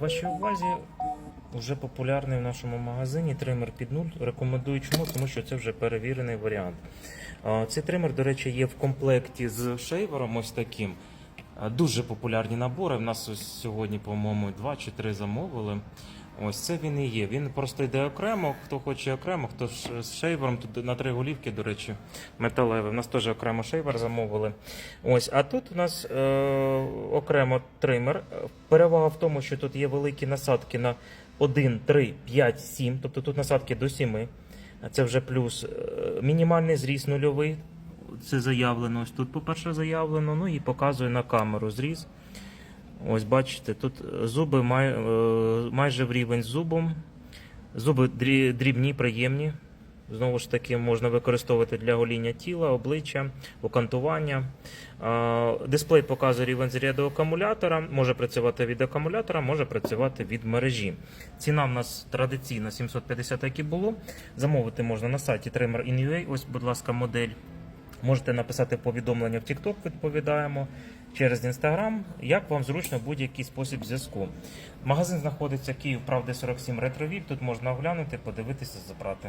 Вашій увазі вже популярний в нашому магазині тример під нуль. Рекомендую чому, тому що це вже перевірений варіант. Цей тример, до речі, є в комплекті з шейвером ось таким. Дуже популярні набори. В нас ось сьогодні, по-моєму, два чи три замовили. Ось це він і є. Він просто йде окремо. Хто хоче окремо, хто з шейвером. Тут на три голівки, до речі, металевий. У нас теж окремо шейвер замовили. Ось, а тут у нас е, окремо тример. Перевага в тому, що тут є великі насадки на 1, 3, 5, 7. Тобто тут насадки до 7. Це вже плюс. Е, Мінімальний зріз нульовий. Це заявлено. Ось тут, по-перше, заявлено. Ну і показую на камеру зріз. Ось бачите, тут зуби май, е, майже в рівень з зубом. Зуби дрібні, приємні. Знову ж таки, можна використовувати для гоління тіла, обличчя, окантування. Дисплей показує рівень заряду акумулятора. Може працювати від акумулятора, може працювати від мережі. Ціна в нас традиційна 750, як і було. Замовити можна на сайті Trimmer.in.ua. Ось, будь ласка, модель. Можете написати повідомлення в TikTok, відповідаємо через Instagram, як вам зручно будь-який спосіб зв'язку. Магазин знаходиться Київ, правди 47 ретровіль. Тут можна оглянути, подивитися, забрати.